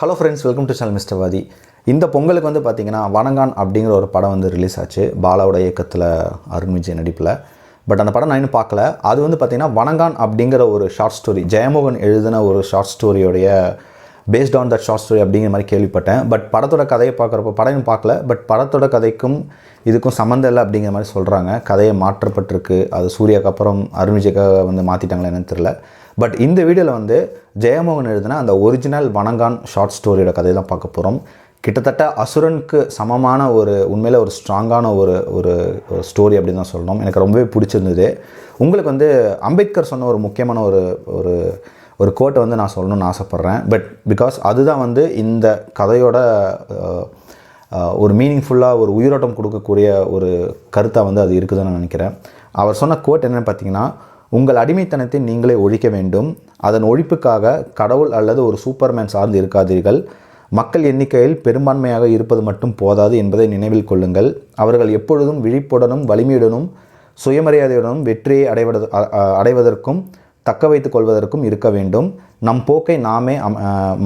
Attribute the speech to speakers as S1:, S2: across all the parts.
S1: Hello friends welcome to channel Mr வாதி இந்த பொங்கலுக்கு வந்து பார்த்தீங்கன்னா வணங்கான் அப்படிங்கிற ஒரு படம் வந்து ரிலீஸ் ஆச்சு. பாலாவோட இயக்கத்தில் அருண் விஜய் நடிப்பில். பட் அந்த படம் நான் இன்னும் பார்க்கல. அது வந்து பார்த்தீங்கன்னா வணங்கான் அப்படிங்கிற ஒரு ஷார்ட் ஸ்டோரி ஜெயமோகன் எழுதின ஒரு short ஸ்டோரியோடைய based on that short story அப்படிங்கிற மாதிரி கேள்விப்பட்டேன். பட் படத்தோட கதையை பார்க்குறப்போ படம் பார்க்கல. பட் படத்தோட கதைக்கும் இதுக்கும் சம்மந்தம் இல்லை அப்படிங்கிற மாதிரி சொல்கிறாங்க கதையை மாற்றப்பட்டிருக்கு. அது சூர்யாக்கு அப்புறம் அருண் விஜய்க்காக வந்து மாற்றிட்டாங்களா என்னன்னு தெரியல. பட் இந்த வீடியோவில் வந்து ஜெயமோகன் எழுதின அந்த ஒரிஜினல் வணங்கான் ஷார்ட் ஸ்டோரியோட கதையை தான் பார்க்க போகிறோம் கிட்டத்தட்ட அசுரனுக்கு சமமான ஒரு உண்மையில் ஒரு ஸ்ட்ராங்கான ஒரு ஒரு ஸ்டோரி அப்படின்னு தான் சொல்லணும். எனக்கு ரொம்பவே பிடிச்சிருந்தது. உங்களுக்கு வந்து அம்பேத்கர் சொன்ன ஒரு முக்கியமான ஒரு ஒரு ஒரு கோட்டை வந்து நான் சொல்லணும்னு ஆசைப்பட்றேன். பட் பிகாஸ் அதுதான் வந்து இந்த கதையோட ஒரு மீனிங்ஃபுல்லாக ஒரு உயிரோட்டம் கொடுக்கக்கூடிய ஒரு கருத்தாக வந்து அது இருக்குதுன்னு நான் நினைக்கிறேன். அவர் சொன்ன கோட் என்னென்னு பார்த்தீங்கன்னா உங்கள் அடிமைத்தனத்தை நீங்களே ஒழிக்க வேண்டும். அதன் ஒழிப்புக்காக கடவுள் அல்லது ஒரு சூப்பர்மேன் சார்ந்து இருக்காதீர்கள். மக்கள் எண்ணிக்கையில் பெரும்பான்மையாக இருப்பது மட்டும் போதாது என்பதை நினைவில் கொள்ளுங்கள். அவர்கள் எப்பொழுதும் விழிப்புடனும் வலிமையுடனும் சுயமரியாதையுடனும் வெற்றியை அடைவத அடைவதற்கும் தக்க வைத்து கொள்வதற்கும் இருக்க வேண்டும். நம் போக்கை நாமே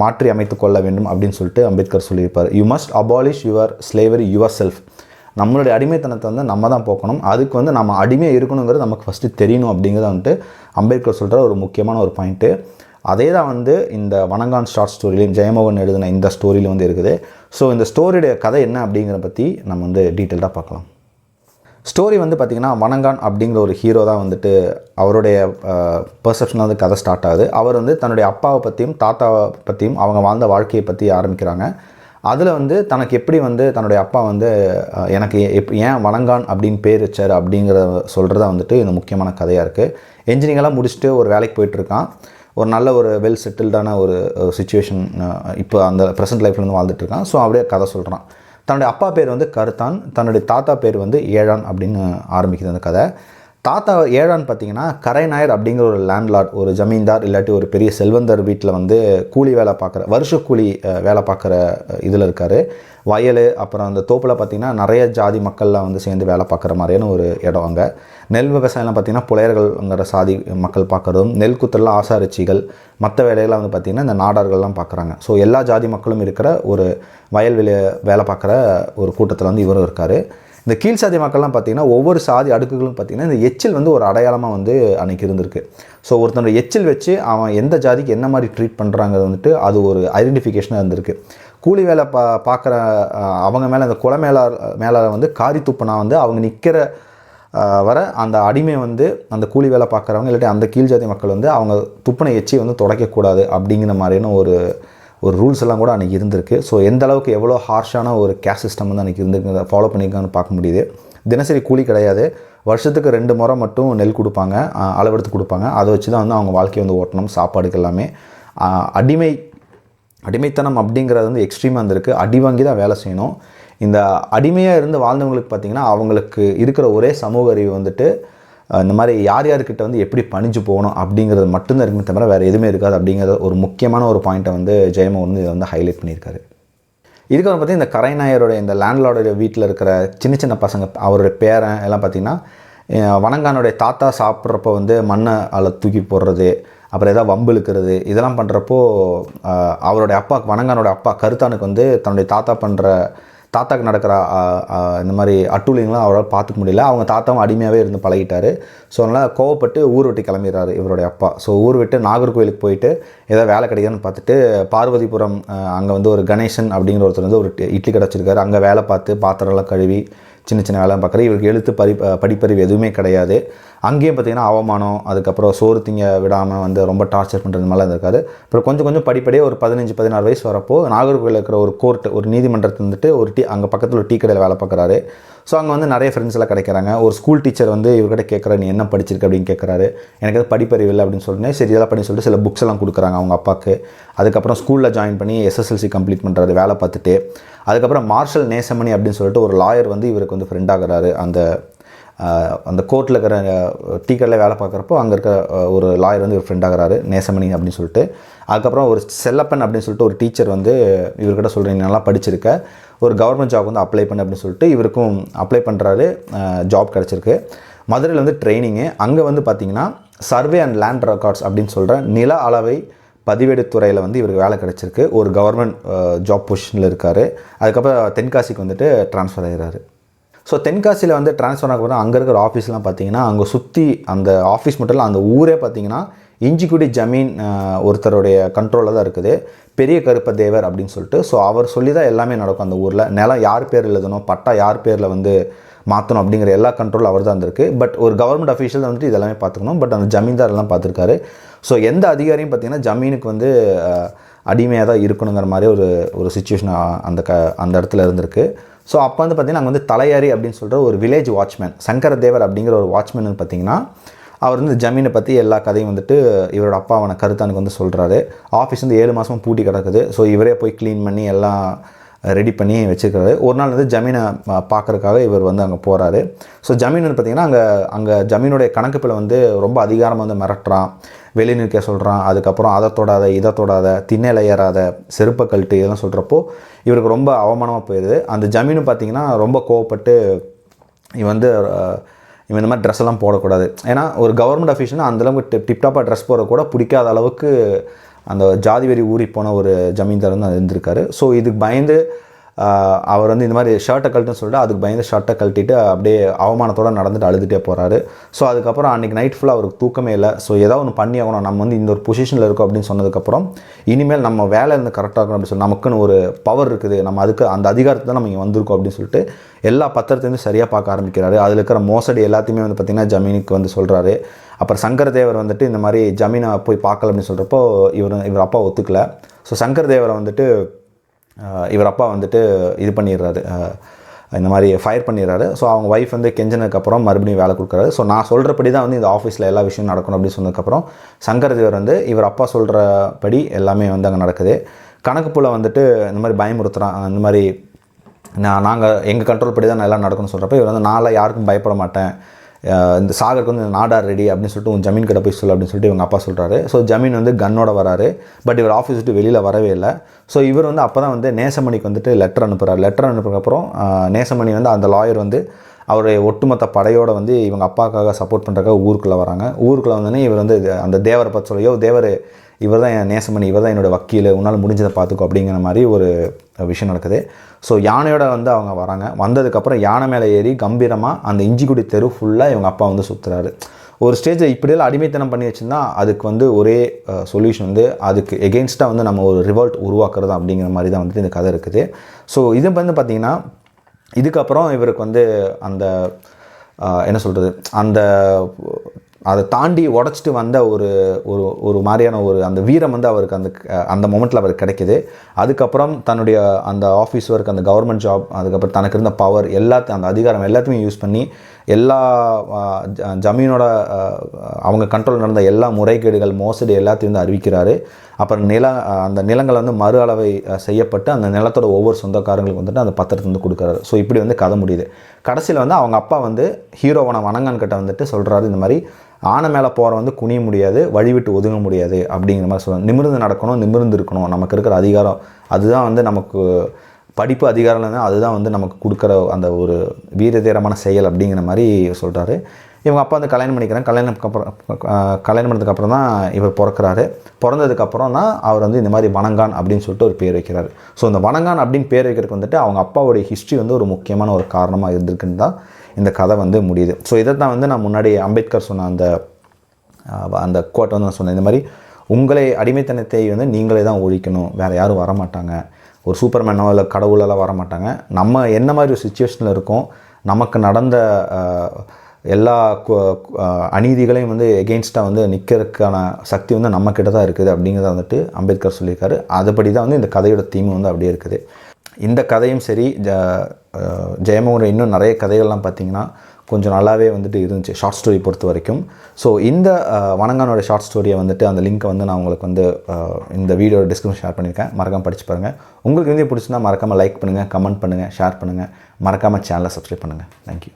S1: மாற்றி அமைத்துக் கொள்ள வேண்டும் அப்படின்னு சொல்லிட்டு அம்பேத்கர் சொல்லியிருப்பார். You must abolish your slavery yourself நம்மளுடைய அடிமைத்தனத்தை வந்து நம்ம தான் போக்கணும். அதுக்கு வந்து நம்ம அடிமையாக இருக்கணுங்கிறது நமக்கு ஃபஸ்ட்டு தெரியணும் அப்படிங்கிறத வந்துட்டு அம்பேத்கர் சொல்கிற ஒரு முக்கியமான ஒரு பாயிண்ட்டு அதே தான் வந்து இந்த வணங்கான் ஷார்ட் ஸ்டோரியிலையும் ஜெயமோகன் எழுதின இந்த ஸ்டோரியில் வந்து இருக்குது. ஸோ இந்த ஸ்டோரியுடைய கதை என்ன அப்படிங்கிறத பற்றி நம்ம வந்து டீட்டெயில்டாக பார்க்கலாம். ஸ்டோரி வந்து பார்த்திங்கன்னா வணங்கான் அப்படிங்கிற ஒரு ஹீரோ தான் வந்துட்டு அவருடைய பர்செப்ஷனில் வந்து கதை ஸ்டார்ட் ஆகுது. அவர் வந்து தன்னுடைய அப்பாவை பற்றியும் தாத்தாவை பற்றியும் அவங்க வாழ்ந்த வாழ்க்கையை பற்றி ஆரம்பிக்கிறாங்க. அதில் வந்து தனக்கு எப்படி வந்து தன்னுடைய அப்பா வந்து எனக்கு எப் ஏன் வணங்கான் அப்படின்னு பேர் வச்சார் அப்படிங்கிறத சொல்கிறதா வந்துட்டு இந்த முக்கியமான கதையாக இருக்குது என்ஜினியரிங்லாம் முடிச்சுட்டு ஒரு வேலைக்கு போயிட்டுருக்கான் ஒரு நல்ல ஒரு வெல் செட்டில்டான ஒரு சுச்சுவேஷன் இப்போ அந்த ப்ரெசென்ட் லைஃப்லேருந்து வாழ்ந்துட்டுருக்கான் இருக்கான். ஸோ அப்படியே கதை சொல்கிறான் தன்னுடைய அப்பா பேர் வந்து கருத்தான். தன்னுடைய தாத்தா பேர் வந்து ஏழான் அப்படின்னு ஆரம்பிக்குது அந்த கதை. தாத்தா ஏழான்னு பார்த்தீங்கன்னா கரைநாயர் அப்படிங்கிற ஒரு லேண்ட்லார்ட் ஒரு ஜமீன்தார் இல்லாட்டி ஒரு பெரிய செல்வந்தர் வீட்டில் வந்து கூலி வேலை பார்க்குற வருஷ கூலி வேலை பார்க்குற இதில் இருக்கார். வயல் அப்புறம் அந்த தோப்பில் பார்த்திங்கன்னா நிறைய ஜாதி மக்கள்லாம் வந்து சேர்ந்து வேலை பார்க்குற மாதிரியான ஒரு இடம் அங்கே. நெல் விவசாயம்லாம் பார்த்திங்கன்னா புலையர்கள்ங்கிற சாதி மக்கள் பார்க்குறதும் நெல் குத்தெல்லாம் ஆசாரிச்சிகள் மற்ற வேலையெல்லாம் வந்து பார்த்திங்கன்னா இந்த நாடார்கள்லாம் பார்க்குறாங்க. ஸோ எல்லா ஜாதி மக்களும் இருக்கிற ஒரு வயல்வெளி வேலை பார்க்குற ஒரு கூட்டத்தில் வந்து இவரும் இருக்கார். இந்த கீழ் சாதி மக்கள்லாம் பார்த்திங்கன்னா ஒவ்வொரு சாதி அடுக்குகளும் பார்த்திங்கன்னா இந்த எச்சில் வந்து ஒரு அடையாளமாக வந்து அன்றைக்கி இருந்திருக்கு. ஸோ ஒருத்தனோட எச்சில் வச்சு அவன் எந்த ஜாதிக்கு என்ன மாதிரி ட்ரீட் பண்ணுறாங்கிறது வந்துட்டு அது ஒரு ஐடென்டிஃபிகேஷனாக இருந்திருக்கு. கூலி வேலை பா பார்க்குற அவங்க மேலே அந்த குல மேலார் மேலாளர் வந்து காரி துப்புனா வந்து அவங்க நிற்கிற வர அந்த அடிமை வந்து அந்த கூலி வேலை பார்க்குறவங்க இல்லாட்டி அந்த கீழ் ஜாதி மக்கள் வந்து அவங்க துப்புனை எச்சி வந்து துடைக்கக்கூடாது அப்படிங்கிற மாதிரியான ஒரு ஒரு ரூல்ஸ் எல்லாம் கூட அன்றைக்கி இருந்திருக்கு. ஸோ எந்த அளவுக்கு எவ்வளோ ஹார்ஷான ஒரு கேஸ் சிஸ்டம் வந்து அன்றைக்கி இருந்திருக்கிறத ஃபாலோ பண்ணியிருக்காங்கன்னு பார்க்க முடியுது. தினசரி கூலி கிடையாது. வருஷத்துக்கு ரெண்டு முறை மட்டும் நெல் கொடுப்பாங்க. அளவெடுத்து கொடுப்பாங்க. அதை வச்சு தான் வந்து அவங்க வாழ்க்கையை வந்து ஓட்டணும் சாப்பாடுக்கு எல்லாமே. அடிமை அடிமைத்தனம் அப்படிங்கிறது வந்து எக்ஸ்ட்ரீமாக இருந்திருக்கு. அடி வாங்கி தான் வேலை செய்யணும். இந்த அடிமையாக இருந்து வாழ்ந்தவங்களுக்கு பார்த்திங்கன்னா அவங்களுக்கு இருக்கிற ஒரே சமூக அறிவு வந்துட்டு இந்த மாதிரி யார் யார்கிட்ட வந்து எப்படி பணிஞ்சு போகணும் அப்படிங்கிறது மட்டும்தான் இருக்குமே தவிர வேறு எதுவுமே இருக்காது அப்படிங்கிறது ஒரு முக்கியமான ஒரு பாயிண்ட்டை வந்து ஜெயமோகன் வந்து இதை வந்து ஹைலைட் பண்ணியிருக்காரு. இதுக்கப்புறம் பார்த்தீங்கன்னா இந்த கரைநாயருடைய இந்த லேண்ட்லார்டோட வீட்டில் இருக்கிற சின்ன சின்ன பசங்க அவருடைய பேரன் எல்லாம் பார்த்திங்கன்னா வணங்கானுடைய தாத்தா சாப்பிட்றப்போ வந்து மண்ணை அதில் தூக்கி போடுறது அப்புறம் ஏதாவது வம்பு இழுக்கிறது இதெல்லாம் பண்ணுறப்போ அவருடைய அப்பா வணங்கானோட அப்பா கருத்தானுக்கு வந்து தன்னுடைய தாத்தா பண்ணுற தாத்தாக்கு நடக்கிற இந்த மாதிரி அட்டூழியங்களும் அவரால் பார்த்துக்க முடியல. அவங்க தாத்தாவும் அடிமையாகவே இருந்து பழகிட்டாரு. ஸோ அதனால் கோவப்பட்டு ஊர் விட்டு கிளம்பிடுறாரு இவருடைய அப்பா. ஸோ ஊர் விட்டு நாகர்கோயிலுக்கு போயிட்டு ஏதாவது வேலை கிடைக்குதுன்னு பார்த்துட்டு பார்வதிபுரம் அங்கே வந்து ஒரு கணேசன் அப்படிங்கிற ஒருத்தர் வந்து ஒரு இட்லி கடை அங்கே வேலை பார்த்து பாத்திரம்லாம் கழுவி சின்ன சின்ன வேலை பார்க்குறேன் இவருக்கு எழுத்து பரி படிப்பறிவு எதுவுமே கிடையாது. அங்கேயும் பார்த்தீங்கன்னா அவமானம் அதுக்கப்புறம் சோறு திங்க விடாமல் வந்து ரொம்ப டார்ச்சர் பண்ணுறது மாதிரிலாம் இருக்காது அப்புறம் கொஞ்சம் கொஞ்சம் படிப்படியாக ஒரு பதினஞ்சு பதினாறு வயசு வரப்போ நாகர்கோவில் இருக்கிற ஒரு கோர்ட் ஒரு நீதிமன்றத்தில் இருந்துட்டு ஒரு டீ அங்கே பக்கத்தில் ஒரு டீ கடையில் வேலை பார்க்குறாரு. ஸோ அங்கே வந்து நிறைய ஃப்ரெண்ட்ஸ் எல்லாம் கிடைக்கிறாங்க. ஒரு ஸ்கூல் டீச்சர் வந்து இவர்கிட்ட கேட்குற நீ என்ன படிச்சிருக்க? அப்படின்னு கேட்குறாரு. எனக்கு அது படிப்பறிவு இல்லை அப்படின்னு சொல்லிட்டு சரி இதெல்லாம் பண்ணி சொல்லிட்டு சில புக்ஸ் எல்லாம் கொடுக்குறாங்க அவங்க அப்பாவுக்கு அதுக்கப்புறம் ஸ்கூலில் ஜாயின் பண்ணி எஸ்எஸ்எல்சி கம்ப்ளீட் பண்ணுறாரு வேலை பார்த்துட்டு. அதுக்கப்புறம் மார்ஷல் நேசமணி அப்படின்னு சொல்லிட்டு ஒரு லாயர் வந்து இவருக்கு வந்து ஃப்ரெண்ட் ஆகிறாரு. அந்த அந்த கோர்ட்டில் இருக்கிற டீ கடையில் வேலை பார்க்குறப்போ அங்கே இருக்க ஒரு லாயர் வந்து இவர் ஃப்ரெண்ட் ஆகுறாரு நேசமணி அப்படின்னு சொல்லிட்டு. அதுக்கப்புறம் ஒரு செல்லப்பன் அப்படின்னு சொல்லிட்டு ஒரு டீச்சர் வந்து இவர்கிட்ட சொல்கிறீங்க நல்லா படிச்சிருக்க. ஒரு கவர்மெண்ட் ஜாப் வந்து அப்ளை பண்ணு அப்படின்னு சொல்லிட்டு இவருக்கும் அப்ளை பண்ணுறாரு ஜாப் கிடச்சிருக்கு. மதுரையில் வந்து ட்ரைனிங்கு அங்கே வந்து பார்த்தீங்கன்னா சர்வே அண்ட் லேண்ட் ரெக்கார்ட்ஸ் அப்படின்னு சொல்கிற நில அளவை பதிவேடுத்துறையில் வந்து இவருக்கு வேலை கிடச்சிருக்கு. ஒரு கவர்மெண்ட் ஜாப் பொசிஷனில் இருக்கார். அதுக்கப்புறம் தென்காசிக்கு வந்துட்டு ட்ரான்ஸ்ஃபர் ஆகிறாரு ஸோ தென்காசியில் வந்து ட்ரான்ஸ்ஃபர் ஆகப்போ அங்கே இருக்கிற ஆஃபீஸ்லாம் பார்த்தீங்கன்னா அங்கே சுற்றி அந்த ஆஃபீஸ் மட்டும் இல்லை அந்த ஊரே பார்த்தீங்கன்னா இஞ்சிக்குடி ஜமீன் ஒருத்தருடைய கண்ட்ரோலில் தான் இருக்குது. பெரிய கருப்ப தேவர் அப்படின்னு சொல்லிட்டு ஸோ அவர் சொல்லி தான் எல்லாமே நடக்கும் அந்த ஊரில். நிலம் யார் பேர் எழுதணும் பட்டா யார் பேரில் வந்து மாற்றணும் அப்படிங்கிற எல்லா கண்ட்ரோலும் அவர் தான் இருந்திருக்கு. பட் ஒரு கவர்மெண்ட் அஃபீஷியல் வந்துட்டு இதெல்லாமே பார்த்துக்கணும் பட் அந்த ஜமீன்தார் எல்லாம் பார்த்துருக்காரு ஸோ எந்த அதிகாரியும் பார்த்தீங்கன்னா ஜமீனுக்கு வந்து அடிமையாக தான் இருக்கணுங்கிற மாதிரி ஒரு ஒரு சுச்சுவேஷன் அந்த க அந்த இடத்துல இருந்திருக்கு. ஸோ அப்போ வந்து பார்த்திங்கன்னா அங்கே வந்து தலையாரி அப்படின்னு சொல்கிற ஒரு வில்லேஜ் வாட்ச்மேன் சங்கரதேவர் அப்படிங்கிற ஒரு வாட்ச்மேன் வந்து பார்த்திங்கன்னா அவர் வந்து ஜமீனை பற்றி எல்லா கதையும் வந்துட்டு இவரோட அப்பாவான கருத்தானுக்கு வந்து சொல்கிறாரு ஆஃபீஸ் வந்து ஏழு மாதமும் பூட்டி கிடக்குது. ஸோ இவரே போய் க்ளீன் பண்ணி எல்லாம் ரெடி பண்ணி வச்சுருக்காரு ஒரு நாள் வந்து ஜமீனை பார்க்குறதுக்காக இவர் வந்து அங்கே போகிறாரு ஸோ ஜமீன் வந்து பார்த்திங்கன்னா அங்கே அங்கே ஜமீனுடைய கணக்குப்பில் வந்து ரொம்ப அதிகாரமாக வந்து மிரட்டுறான். வெளி நிற்க சொல்கிறான் அதுக்கப்புறம் அதை தொடாத இதை தொடாத திண்ணையில் ஏறாத செருப்பை கழட்டு இதெல்லாம் சொல்கிறப்போ இவருக்கு ரொம்ப அவமானமாக போயிடுது அந்த ஜமீனு பார்த்திங்கன்னா ரொம்ப கோவப்பட்டு இவன் வந்து இவன் இந்த மாதிரி ட்ரெஸ் எல்லாம் போடக்கூடாது. ஏன்னா ஒரு கவர்மெண்ட் அந்த அந்தளவுக்கு டிப் டிப்டாப்பாக ட்ரெஸ் போட கூட பிடிக்காத அளவுக்கு அந்த ஜாதி வெறி ஊறி போன ஒரு ஜமீன்தார் வந்து இருந்திருக்காரு. ஸோ இதுக்கு பயந்து அவர் வந்து இந்த மாதிரி ஷர்ட்டை கழட்டுன்னு சொல்லிட்டு அதுக்கு பயந்து ஷர்ட்டை கழட்டிட்டு அப்படியே அவமானத்தோடு நடந்துட்டு அழுதுகிட்டே போகிறாரு ஸோ அதுக்கப்புறம் அன்றைக்கி நைட் ஃபுல்லாக அவருக்கு தூக்கமே இல்லை. ஸோ ஏதாவது ஒன்று பண்ணி ஆகணும். நம்ம வந்து இந்த ஒரு பொசிஷனில் இருக்கோம் அப்படின்னு சொன்னதுக்கப்புறம் இனிமேல் நம்ம வேலை இருந்து கரெக்டாக இருக்கணும் அப்படின்னு சொல்லி நமக்குன்னு ஒரு பவர் இருக்குது. நம்ம அதுக்கு அந்த அதிகாரத்தை தான் நம்ம இங்கே வந்திருக்கோம் அப்படின்னு சொல்லிட்டு எல்லா பத்திரத்தையும் சரியாக பார்க்க ஆரம்பிக்கிறாரு. அதில் இருக்கிற மோசடி எல்லாத்தையுமே வந்து பார்த்திங்கன்னா ஜமீனுக்கு வந்து சொல்கிறாரு அப்புறம் சங்கரதேவர் வந்துட்டு இந்த மாதிரி ஜமீனை போய் பார்க்கல அப்படின்னு சொல்கிறப்போ இவர் இவர் அப்பா ஒத்துக்கல. ஸோ சங்கரதேவரை வந்துட்டு இவர் அப்பா வந்துட்டு இது பண்ணிடுறாரு. இந்த மாதிரி ஃபயர் பண்ணிடுறாரு. ஸோ அவங்க ஒய்ஃப் வந்து கெஞ்சினதுக்கப்புறம் மறுபடியும் வேலை கொடுக்குறாரு. ஸோ நான் சொல்கிறபடி தான் வந்து இந்த ஆஃபீஸில் எல்லா விஷயம் நடக்கணும் அப்படின்னு சொன்னதுக்கப்புறம் சங்கரதேவர் வந்து இவர் அப்பா சொல்கிறபடி எல்லாமே வந்து அங்கே நடக்குது. கணக்கு வந்துட்டு இந்த மாதிரி பயமுறுத்துகிறான் இந்த மாதிரி நான் நாங்கள் எங்கள் கண்ட்ரோல் படி தான் எல்லாம் நடக்கணும்னு சொல்கிறப்ப இவர் வந்து நான்லாம் யாருக்கும் பயப்பட மாட்டேன். இந்த சாகருக்கு வந்து நாடார் ரெடி அப்படின்னு சொல்லிட்டு உன் ஜமீன் கிட்ட போய் சொல்லு அப்படின்னு சொல்லிட்டு இவங்க அப்பா சொல்கிறாரு ஸோ ஜமீன் வந்து கன்னோட வராரு. பட் இவர் ஆஃபீஸ் விட்டு வெளியில் வரவே இல்லை. ஸோ இவர் வந்து அப்போ தான் வந்து நேசமணிக்கு வந்துட்டு லெட்டர் அனுப்புகிறார் லெட்டர் அனுப்புறதுக்கப்புறம் நேசமணி வந்து அந்த லாயர் வந்து அவருடைய ஒட்டுமொத்த படையோடு வந்து இவங்க அப்பாக்காக சப்போர்ட் பண்ணுறக்காக ஊருக்குள்ளே வராங்க. ஊருக்குள்ளே வந்தோடனே இவர் வந்து அந்த தேவரை பற்றி சொல்லியோ தேவர் இவர் தான் என் நேசமணி இவர் தான் என்னோடய வக்கீல் உன்னால் முடிஞ்சதை பார்த்துக்கோ அப்படிங்கிற மாதிரி ஒரு விஷயம் நடக்குது. ஸோ யானையோட வந்து அவங்க வராங்க. வந்ததுக்கப்புறம் யானை மேலே ஏறி கம்பீரமாக அந்த இஞ்சிக்குடி தெரு ஃபுல்லாக இவங்க அப்பா வந்து சுற்றுறாரு ஒரு ஸ்டேஜில் இப்படியெல்லாம் அடிமைத்தனம் பண்ணி வச்சுருந்தா அதுக்கு வந்து ஒரே சொல்யூஷன் வந்து அதுக்கு எகெயின்ஸ்டாக வந்து நம்ம ஒரு ரிவல்ட் உருவாக்குறது அப்படிங்கிற மாதிரி தான் வந்துட்டு இந்த கதை இருக்குது. ஸோ இது வந்து பார்த்திங்கன்னா இதுக்கப்புறம் இவருக்கு வந்து அந்த என்ன சொல்கிறது அந்த அதை தாண்டி உடச்சிட்டு வந்த ஒரு ஒரு ஒரு மாதிரியான ஒரு அந்த வீரம் வந்து அவருக்கு அந்த அந்த மொமெண்ட்டில் அவருக்கு கிடைக்கிது. அதுக்கப்புறம் தன்னுடைய அந்த ஆஃபீஸ் ஒர்க் அந்த கவர்மெண்ட் ஜாப் அதுக்கப்புறம் தனக்கு இருந்த பவர் எல்லாத்தையும் அந்த அதிகாரம் எல்லாத்தையுமே யூஸ் பண்ணி எல்லா ஜ- ஜமீனோட அவங்க கண்ட்ரோல் நடந்த எல்லா முறைகேடுகள் மோசடி எல்லாத்தையும் வந்து அறிவிக்கிறாரு. அப்புறம் நில அந்த நிலங்கள் வந்து மறு அளவை செய்யப்பட்டு அந்த நிலத்தோட ஒவ்வொரு சொந்தக்காரங்களுக்கு வந்துட்டு அந்த பத்திரத்தை வந்து கொடுக்குறாரு. ஸோ இப்படி வந்து கதை முடியுது. கடைசியில் வந்து அவங்க அப்பா வந்து ஹீரோவன வணங்கன் கிட்ட வந்துட்டு சொல்கிறாரு இந்த மாதிரி ஆனை மேலே போகிற வந்து குனிய முடியாது வழி விட்டு ஒதுங்க முடியாது அப்படிங்கிற மாதிரி சொல்லுவாங்க நிமிர்ந்து நடக்கணும் நிமிர்ந்து இருக்கணும். நமக்கு இருக்கிற அதிகாரம் அதுதான் வந்து நமக்கு படிப்பு அதிகாரம் தான் அதுதான் வந்து நமக்கு கொடுக்குற அந்த ஒரு வீரதீரமான செயல் அப்படிங்கிற மாதிரி சொல்கிறாரு இவங்க அப்பா வந்து கல்யாணம் பண்ணிக்கிறாங்க. கல்யாணத்துக்கு அப்புறம் கல்யாணம் பண்ணதுக்கு அப்புறம் தான் இவர் பிறக்கிறாரு. பிறந்ததுக்கப்புறம் தான் அவர் வந்து இந்த மாதிரி வணங்கான் அப்படின்னு சொல்லிட்டு ஒரு பேர் வைக்கிறார். ஸோ இந்த வணங்கான் அப்படின்னு பேர் வைக்கிறதுக்கு வந்துட்டு அவங்க அப்பாவுடைய ஹிஸ்ட்ரி வந்து ஒரு முக்கியமான ஒரு காரணமாக இருந்திருக்குன்னு தான் இந்த கதை வந்து முடியுது. ஸோ இதை தான் வந்து நான் முன்னாடி அம்பேத்கர் சொன்ன அந்த அந்த கோட்டை வந்து நான் சொன்னேன். இந்த மாதிரி உங்களை அடிமைத்தனத்தை வந்து நீங்களே தான் ஒழிக்கணும். வேறு யாரும் வரமாட்டாங்க. ஒரு சூப்பர்மேனோ இல்லை கடவுளெல்லாம் வர மாட்டாங்க நம்ம என்ன மாதிரி ஒரு சுச்சுவேஷனில் இருக்கோம் நமக்கு நடந்த எல்லா கு- அநீதிகளையும் வந்து எகெயின்ஸ்டாக வந்து நிற்கிறதுக்கான சக்தி வந்து நம்மக்கிட்ட தான் இருக்குது அப்படிங்கிறத வந்துட்டு அம்பேத்கர் சொல்லியிருக்காரு. அதுபடி தான் வந்து இந்த கதையோட தீம் வந்து அப்படியே இருக்குது. இந்த கதையும் சரி ஜ ஜெயமோகன் இன்னும் நிறைய கதைகள்லாம் பார்த்திங்கன்னா கொஞ்சம் நல்லாவே வந்துட்டு இருந்துச்சு ஷார்ட் ஸ்டோரி பொறுத்த வரைக்கும். ஸோ இந்த வணங்கானோட ஷார்ட் ஸ்டோரியை வந்துட்டு அந்த லிங்க்கை வந்து நான் உங்களுக்கு வந்து இந்த வீடியோ டிஸ்கிரிப்ஷன் ஷேர் பண்ணியிருக்கேன். மறக்காமல் படிச்சு பாருங்கள் உங்களுக்கு வந்து பிடிச்சிருந்தா மறக்காமல் லைக் பண்ணுங்கள் கமெண்ட் பண்ணுங்கள் ஷேர் பண்ணுங்கள் மறக்காமல் சேனலை சப்ஸ்கிரைப் பண்ணுங்கள் தேங்க்யூ